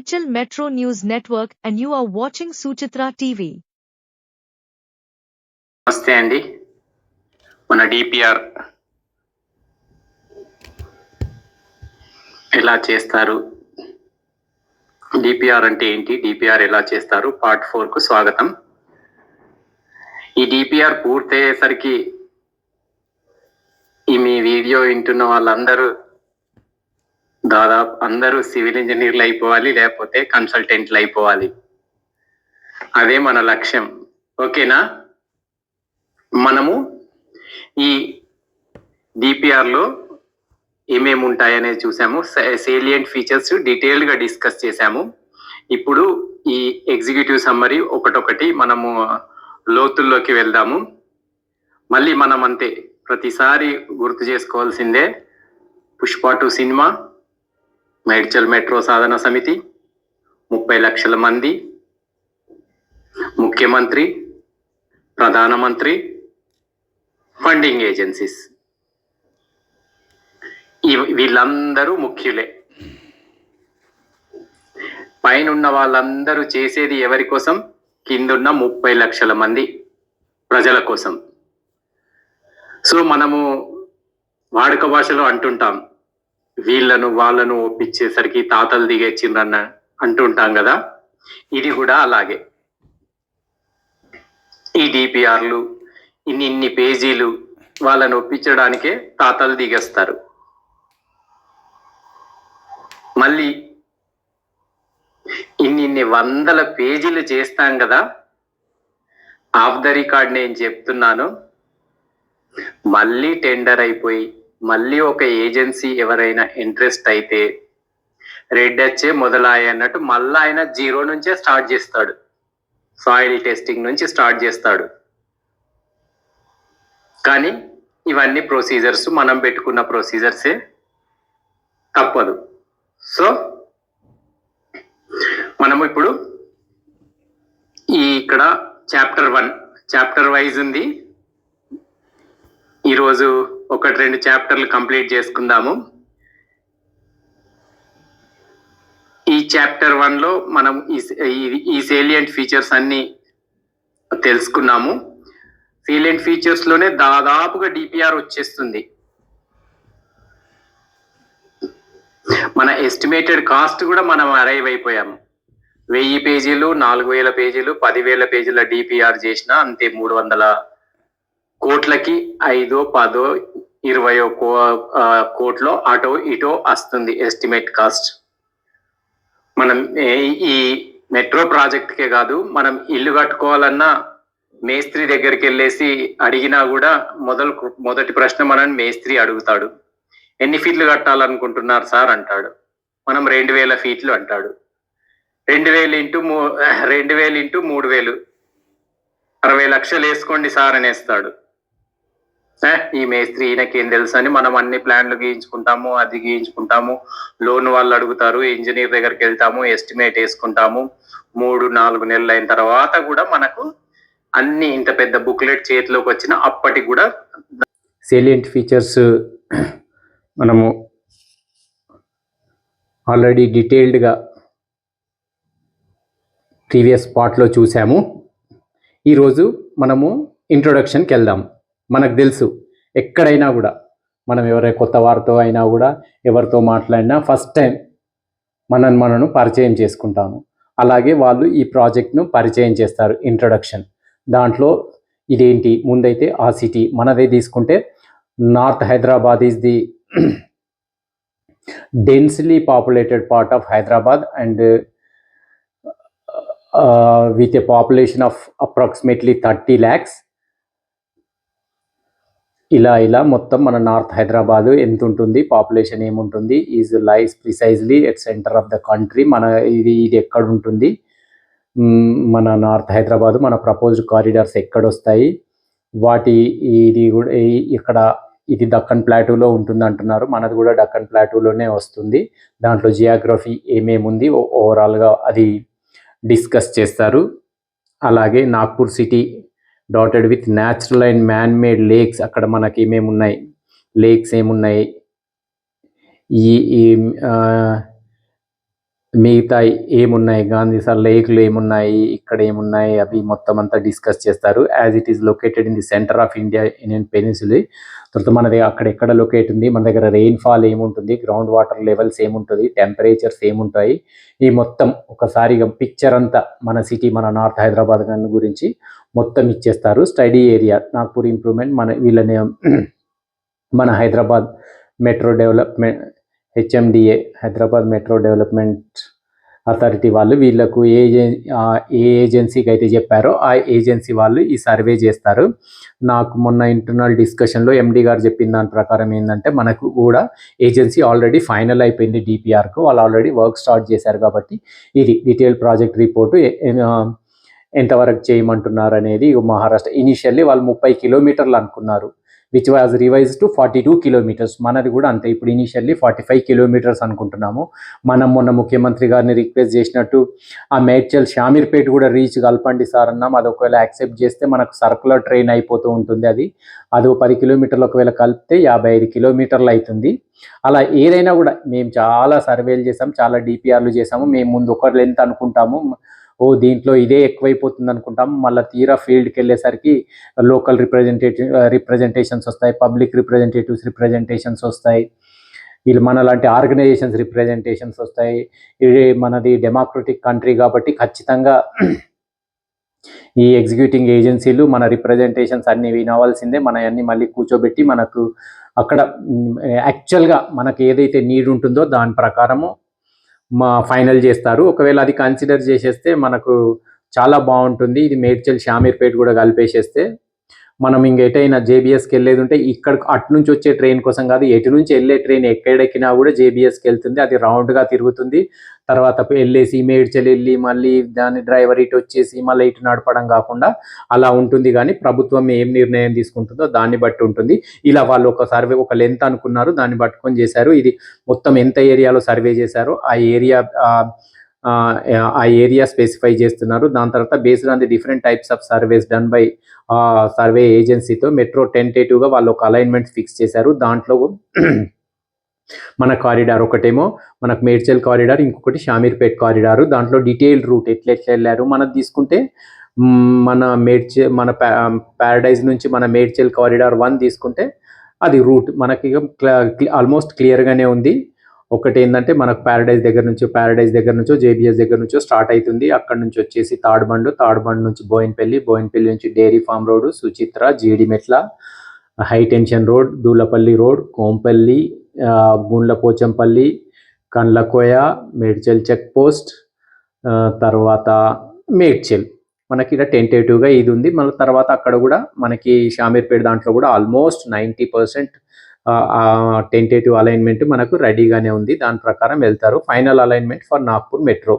is Metro News Network and you are watching Suchitra TV. నమస్తే అండి. మన DPR ఎలా చేస్తారు? డిపిఆర్ అంటే ఏంటి? డిపిఆర్ ఎలా చేస్తారు? పార్ట్ ఫోర్కు స్వాగతం. ఈ డిపిఆర్ పూర్తయ్యేసరికి ఈ మీ వీడియో వింటున్న వాళ్ళందరూ దాదాపు అందరూ సివిల్ ఇంజనీర్లు అయిపోవాలి లేకపోతే కన్సల్టెంట్లు అయిపోవాలి. అదే మన లక్ష్యం. ఓకేనా? మనము ఈ డిపిఆర్లో ఏమేమి ఉంటాయనే చూసాము. సేలియంట్ ఫీచర్స్ డీటెయిల్డ్గా డిస్కస్ చేసాము. ఇప్పుడు ఈ ఎగ్జిక్యూటివ్ సమ్మరీ ఒకటొకటి మనము లోతుల్లోకి వెళ్దాము. మళ్ళీ మనం అంతే ప్రతిసారి గుర్తు చేసుకోవాల్సిందే Pushpa two cinema. Medchal metro సాధన సమితి ముప్పై లక్షల మంది ముఖ్యమంత్రి ప్రధానమంత్రి ఫండింగ్ ఏజెన్సీస్. వీళ్ళందరూ ముఖ్యులే. పైన ఉన్న వాళ్ళందరూ చేసేది ఎవరి కోసం? కిందున్న ముప్పై లక్షల మంది ప్రజల కోసం. సో మనము వాడుక భాషలో అంటుంటాం వీళ్ళను వాళ్ళను ఒప్పించేసరికి తాతలు దిగేచ్చిందన్న అంటుంటాం కదా? ఇది కూడా అలాగే. ఈ డిపిఆర్లు ఇన్ని ఇన్ని పేజీలు వాళ్ళని ఒప్పించడానికే తాతలు దిగేస్తారు. మళ్ళీ ఇన్ని ఇన్ని వందల పేజీలు చేస్తాం కదా? ఆఫ్ ద రికార్డ్ నేను చెప్తున్నాను. మళ్ళీ టెండర్ అయిపోయి మళ్ళీ ఒక ఏజెన్సీ ఎవరైనా ఇంట్రెస్ట్ అయితే రెడ్ వచ్చే మొదలాయి అన్నట్టు మళ్ళీ ఆయన జీరో నుంచే స్టార్ట్ చేస్తాడు. సాయిల్ టెస్టింగ్ నుంచి స్టార్ట్ చేస్తాడు. కానీ ఇవన్నీ ప్రొసీజర్స్ మనం పెట్టుకున్న ప్రొసీజర్సే తప్పదు. సో మనము ఇప్పుడు ఈ ఇక్కడ చాప్టర్ వన్ చాప్టర్ వైజ్ ఉంది. ఈరోజు ఒకటి రెండు చాప్టర్లు కంప్లీట్ చేసుకుందాము. ఈ చాప్టర్ వన్లో మనం ఈ- ఈ- సేలియంట్ ఫీచర్స్ అన్ని తెలుసుకున్నాము. సేలియంట్ ఫీచర్స్లోనే దాదాపుగా డిపిఆర్ వచ్చేస్తుంది. మన ఎస్టిమేటెడ్ కాస్ట్ కూడా మనం అరైవ్ అయిపోయాము. వెయ్యి పేజీలు నాలుగు వేల పేజీలు పదివేల పేజీల డిపిఆర్ చేసిన అంతే మూడు వందల కోట్లకి ఐదో పదో ఇరవయో కో కోట్లో అటో ఇటో వస్తుంది ఎస్టిమేట్ కాస్ట్ మనం ఈ మెట్రో ప్రాజెక్ట్కే కాదు మనం ఇల్లు కట్టుకోవాలన్నా మేస్త్రి దగ్గరికి వెళ్ళేసి అడిగినా కూడా మొదలు మొదటి ప్రశ్న మనం మేస్త్రి అడుగుతాడు. ఎన్ని ఫీట్లు కట్టాలనుకుంటున్నారు సార్ అంటాడు. మనం రెండు వేల ఫీట్లు అంటాడు. రెండు వేలు ఇంటూ మూ రెండు వేలు ఇంటూ మూడు వేలు. అరవై లక్షలు వేసుకోండి సార్ అనేస్తాడు. ఈ మేస్త్రి ఈయనకేం తెలుసు అని మనం అన్ని ప్లాన్లు గీయించుకుంటాము అది గీయించుకుంటాము. లోన్ వాళ్ళు అడుగుతారు ఇంజనీర్ దగ్గరికి వెళ్తాము ఎస్టిమేట్ వేసుకుంటాము. మూడు నాలుగు నెలలు అయిన తర్వాత కూడా మనకు అన్ని ఇంత పెద్ద బుక్లెట్ చేతిలోకి వచ్చిన అప్పటికి కూడా సేలియంట్ ఫీచర్స్ మనము ఆల్రెడీ డీటెయిల్డ్గా ప్రీవియస్ పార్ట్లో చూసాము. ఈరోజు మనము ఇంట్రొడక్షన్కి వెళ్దాం. మనకు తెలుసు. ఎక్కడైనా కూడా మనం ఎవరైనా కొత్త వారితో అయినా కూడా ఎవరితో మాట్లాడినా ఫస్ట్ టైం మనని మనను పరిచయం చేసుకుంటాము. అలాగే వాళ్ళు ఈ ప్రాజెక్ట్ను పరిచయం చేస్తారు ఇంట్రొడక్షన్ దాంట్లో ఇదేంటి? ముందైతే ఆ సిటీ మనదే తీసుకుంటే north Hyderabad is the densely populated part of Hyderabad and with a population of approximately thirty lakhs ఇలా ఇలా మొత్తం మన నార్త్ హైదరాబాద్ ఎంత ఉంటుంది పాపులేషన్ ఏముంటుంది is lies precisely at centre of the country మన ఇది ఇది ఎక్కడ ఉంటుంది మన నార్త్ హైదరాబాద్ మన ప్రపోజ్డ్ కారిడార్స్ ఎక్కడ వస్తాయి వాటి ఇది కూడా ఇక్కడ ఇది దక్కన్ ప్లాటూలో ఉంటుంది అంటున్నారు మనది కూడా దక్కన్ ప్లాటూలోనే వస్తుంది దాంట్లో జియోగ్రఫీ ఏమేమి ఉంది ఓవరాల్గా అది డిస్కస్ చేస్తారు అలాగే Nagpur city dotted with natural and man made lakes అక్కడ మనకి ఏమేమి ఉన్నాయి లేక్స్ ఏమున్నాయి? ఈ ఈ ఆ, మిగతా ఏమున్నాయి? గాంధీ సార్ లేక్లు ఏమున్నాయి? ఇక్కడ ఏమున్నాయి? అవి మొత్తం అంతా డిస్కస్ చేస్తారు. As it is located in the centre of India Indian peninsula తర్వాత మనది అక్కడ ఎక్కడ లొకేట్ ఉంది? మన దగ్గర రెయిన్ ఫాల్ ఏముంటుంది? గ్రౌండ్ వాటర్ లెవెల్స్ ఏముంటుంది? టెంపరేచర్స్ ఏముంటాయి? ఈ మొత్తం ఒకసారిగా పిక్చర్ అంతా మన సిటీ మన నార్త్ హైదరాబాద్ గురించి మొత్తం ఇచ్చేస్తారు. స్టడీ ఏరియా నాగ్పూర్ ఇంప్రూవ్మెంట్ మన వీళ్ళని మన Hyderabad metro development HMDA Hyderabad metro development authority వాళ్ళు వీళ్ళకు ఏ ఏజెన్- ఏ ఏజెన్సీకి అయితే చెప్పారో ఆ ఏజెన్సీ వాళ్ళు ఈ సర్వే చేస్తారు. నాకు మొన్న ఇంటర్నల్ డిస్కషన్లో ఎండి గారు చెప్పిన దాని ప్రకారం ఏంటంటే మనకు కూడా ఏజెన్సీ ఆల్రెడీ ఫైనల్ అయిపోయింది డిపిఆర్కు వాళ్ళు ఆల్రెడీ వర్క్ స్టార్ట్ చేశారు కాబట్టి ఇది డీటెయిల్ ప్రాజెక్ట్ రిపోర్టు ఎంతవరకు చేయమంటున్నారు అనేది మహారాష్ట్ర. ఇనిషియల్లీ వాళ్ళు ముప్పై కిలోమీటర్లు అనుకున్నారు. Which was revise to forty two kilometres మనది కూడా అంతే. ఇప్పుడు ఇనిషియల్లీ ఫార్టీ ఫైవ్ కిలోమీటర్స్ అనుకుంటున్నాము. మనం మొన్న ముఖ్యమంత్రి గారిని రిక్వెస్ట్ చేసినట్టు ఆ మేడ్చల్ షామీర్పేట కూడా రీచ్ కలపండి సార్ అన్నాం. అది ఒకవేళ యాక్సెప్ట్ చేస్తే మనకు సర్కులర్ ట్రైన్ అయిపోతూ ఉంటుంది అది. అది పది కిలోమీటర్లు ఒకవేళ కలిపితే యాభై ఐదు కిలోమీటర్లు అవుతుంది. అలా ఏదైనా కూడా మేము చాలా సర్వేలు చేసాం చాలా డిపిఆర్లు చేసాము మేము ముందు ఒక లెంత్ అనుకుంటాము. ఓ దీంట్లో ఇదే ఎక్కువైపోతుంది అనుకుంటాం మళ్ళీ తీరా ఫీల్డ్కి వెళ్ళేసరికి లోకల్ రిప్రజెంటేటివ్ రిప్రజెంటేషన్స్ వస్తాయి. పబ్లిక్ రిప్రజెంటేటివ్స్ రిప్రజెంటేషన్స్ వస్తాయి. వీళ్ళు మన లాంటి ఆర్గనైజేషన్స్ రిప్రజెంటేషన్స్ వస్తాయి. ఇది మనది డెమోక్రటిక్ కంట్రీ కాబట్టి ఖచ్చితంగా ఈ ఎగ్జిక్యూటింగ్ ఏజెన్సీలు మన రిప్రజెంటేషన్స్ అన్ని వినవలసిందే. మన అన్ని మళ్ళీ కూర్చోబెట్టి మనకు అక్కడ యాక్చువల్గా మనకు ఏదైతే నీడ్ ఉంటుందో దాని ప్రకారము మా ఫైనల్ చేస్తారు. ఒకవేళ అది కన్సిడర్ చేసేస్తే మనకు చాలా బాగుంటుంది. ఇది మేడ్చల్ షామీర్పేట కూడా కలిపేసేస్తే మనం ఇంక ఎటైనా జేబీఎస్కి వెళ్ళేది ఉంటే ఇక్కడ అటు నుంచి వచ్చే ట్రైన్ కోసం కాదు ఎటు నుంచి వెళ్ళే ట్రైన్ ఎక్కడెక్కినా కూడా జేబీఎస్కి వెళ్తుంది. అది రౌండ్గా తిరుగుతుంది. తర్వాత వెళ్ళేసి మేడ్చల్ వెళ్ళి మళ్ళీ దాని డ్రైవర్ ఇటు వచ్చేసి మళ్ళీ ఇటు నడపడం కాకుండా అలా ఉంటుంది. కానీ ప్రభుత్వం ఏం నిర్ణయం తీసుకుంటుందో దాన్ని బట్టి ఉంటుంది. ఇలా వాళ్ళు ఒక సర్వే ఒక లెంత్ అనుకున్నారు. దాన్ని పట్టుకొని చేశారు. ఇది మొత్తం ఎంత ఏరియాలో సర్వే చేశారో ఆ ఏరియా ఆ ఏరియా స్పెసిఫై చేస్తున్నారు. దాని తర్వాత based on the different types of surveys done by survey ఏజెన్సీతో metro టెంటేటివ్గా వాళ్ళు ఒక అలైన్మెంట్ ఫిక్స్ చేశారు. దాంట్లో మన కారిడార్ ఒకటేమో మనకు మేడ్చల్ కారిడార్ ఇంకొకటి షామీర్పేట్ కారిడార్. దాంట్లో డీటెయిల్డ్ రూట్ ఎట్లా ఎట్లా వెళ్ళారు? మనం తీసుకుంటే మన మేడ్చే మన ప్యారడైజ్ నుంచి మన మేడ్చల్ కారిడార్ వన్ తీసుకుంటే అది రూట్ మనకి ఆల్మోస్ట్ క్లియర్గానే ఉంది. ఒకటి ఏంటంటే మనకు ప్యారడైజ్ దగ్గర నుంచి ప్యారడైజ్ దగ్గర నుంచో జేబీఎస్ దగ్గర నుంచో స్టార్ట్ అవుతుంది అక్కడ నుంచి వచ్చేసి తాడ్బండు తాడ్బండ్ నుంచి బోయిన్పల్లి బోయిన్పల్లి నుంచి dairy farm road Suchitra Jeedimetla high tension road Dulapally road Kompally ఆ, గుండ్ల పోచంపల్లి కండ్లకోయ మేడ్చల్ చెక్ పోస్ట్ తర్వాత మేడ్చల్. మనకి ఇక్కడ టెంటేటివ్గా ఇది ఉంది. మళ్ళీ తర్వాత అక్కడ కూడా మనకి షామీర్పేట దాంట్లో కూడా almost ninety percent tentative alignment మనకు రెడీగానే ఉంది. దాని ప్రకారం వెళ్తారు. Final alignment for Nagpur metro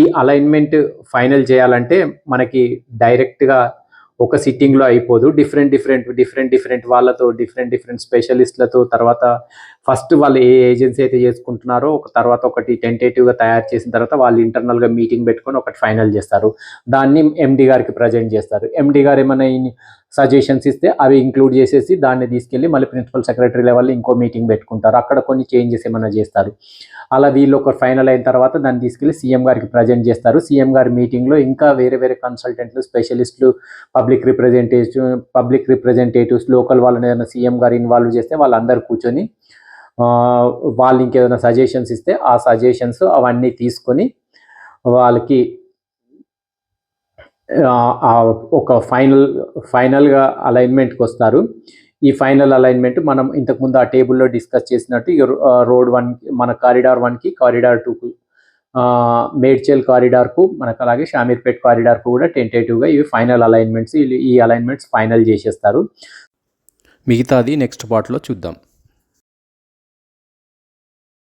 ఈ అలైన్మెంట్ ఫైనల్ చేయాలంటే మనకి డైరెక్ట్గా ఒక సిట్టింగ్లో అయిపోదు. డిఫరెంట్ డిఫరెంట్ డిఫరెంట్ డిఫరెంట్ వాళ్ళతో డిఫరెంట్ డిఫరెంట్ స్పెషలిస్ట్లతో తర్వాత ఫస్ట్ వాళ్ళు ఏ ఏజెన్సీ అయితే చేసుకుంటున్నారో ఒక తర్వాత ఒకటి టెంటేటివ్గా తయారు చేసిన తర్వాత వాళ్ళు ఇంటర్నల్గా మీటింగ్ పెట్టుకొని ఒకటి ఫైనల్ చేస్తారు. దాన్ని ఎండి గారికి ప్రజెంట్ చేస్తారు. ఎండి గారు ఏమైనా సజెషన్స్ ఇస్తే అవి ఇంక్లూడ్ చేసేసి దాన్ని తీసుకెళ్ళి మళ్ళీ ప్రిన్సిపల్ సెక్రటరీ లెవెల్ ఇంకో మీటింగ్ పెట్టుకుంటారు. అక్కడ కొన్ని చేంజెస్ ఏమైనా చేస్తారు. అలా వీళ్ళు ఒక ఫైనల్ అయిన తర్వాత దాన్ని తీసుకెళ్ళి సీఎం గారికి ప్రజెంట్ చేస్తారు. సీఎం గారి మీటింగ్లో ఇంకా వేరే వేరే కన్సల్టెంట్లు స్పెషలిస్టులు public representative public representatives local వాళ్ళని ఏదైనా సీఎం గారు ఇన్వాల్వ్ చేస్తే వాళ్ళందరూ కూర్చొని వాళ్ళు ఇంకేదైనా సజెషన్స్ ఇస్తే ఆ సజెషన్స్ అవన్నీ తీసుకొని వాళ్ళకి ఒక ఫైనల్ ఫైనల్గా అలైన్మెంట్కి వస్తారు. ఈ ఫైనల్ అలైన్మెంట్ మనం ఇంతకుముందు ఆ టేబుల్లో డిస్కస్ చేసినట్టు రోడ్ వన్ మన కారిడార్ వన్కి కారిడార్ టూకు మేడ్చల్ కారిడార్కు మనకు అలాగే షామీర్పేట్ కారిడార్కు కూడా టెంటేటివ్గా ఇవి ఫైనల్ అలైన్మెంట్స్ ఈ అలైన్మెంట్స్ ఫైనల్ చేసేస్తారు. మిగతాది నెక్స్ట్ పార్ట్లో చూద్దాం.